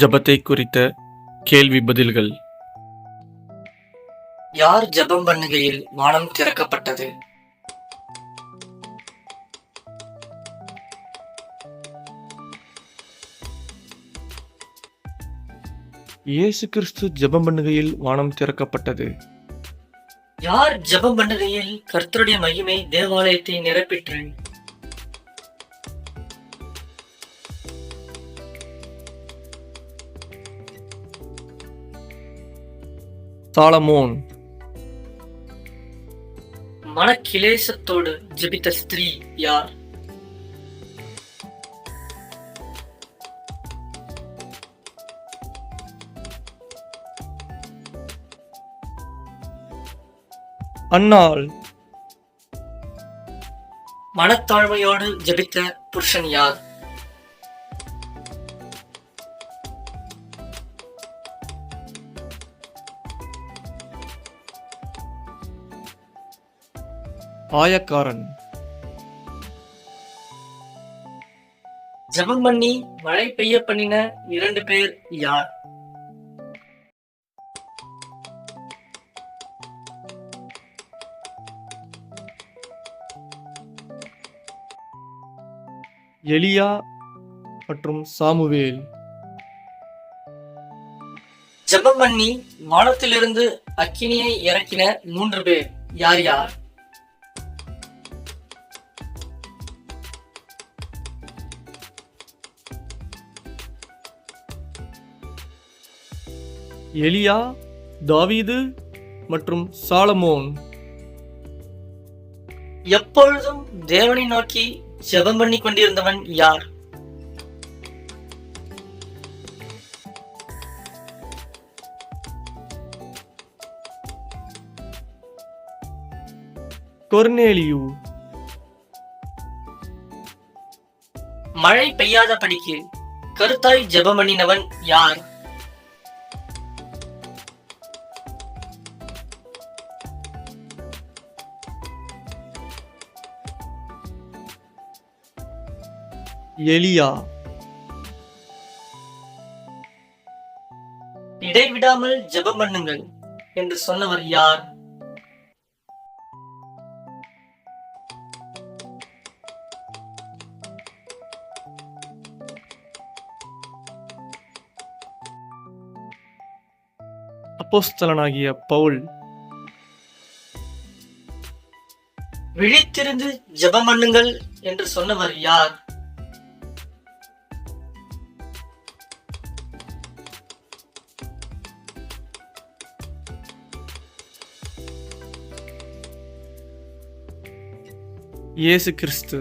ஜபத்தை குறித்த கேள்வி பதில்கள். யார் ஜெபம் பண்ணுகையில் வானம் திறக்கப்பட்டது? இயேசு கிறிஸ்து ஜெபம் பண்ணுகையில் வானம் திறக்கப்பட்டது. யார் ஜெபம் பண்ணுகையில் கர்த்தருடைய மகிமை தேவாலயத்தை நிரப்பிற்று? சாலமோன். மனக்கிலேசத்தோடு ஜெபித்த ஸ்திரீ யார்? அன்னாள். மனத்தாழ்மையோடு ஜெபித்த புருஷன் யார்? ஆயக்காரன். ஜெபம் பண்ணி மழை பெய்ய பண்ணின இரண்டு பேர் யார்? எலியா மற்றும் சாமுவேல். ஜெபம் பண்ணி வானத்திலிருந்து அக்கினியை இறக்கின மூன்று பேர் யார் யார்? எலியா தாவீது மற்றும் சாலமோன். எப்பொழுதும் தேவனை நோக்கி ஜெபம் பண்ணி கொண்டிருந்தவன் யார்? கொர்னேலியு. மழை பெய்யாத படிக்கு கருத்தாய் ஜெபம் பண்ணினவன் யார்? எலியா. இடைவிடாமல் ஜெபம் பண்ணுங்கள் என்று சொன்னவர் யார்? அப்போஸ்தலனாகிய பவுல். விழித்திருந்து ஜெபம் பண்ணுங்கள் என்று சொன்னவர் யார்? இயேசு கிறிஸ்து.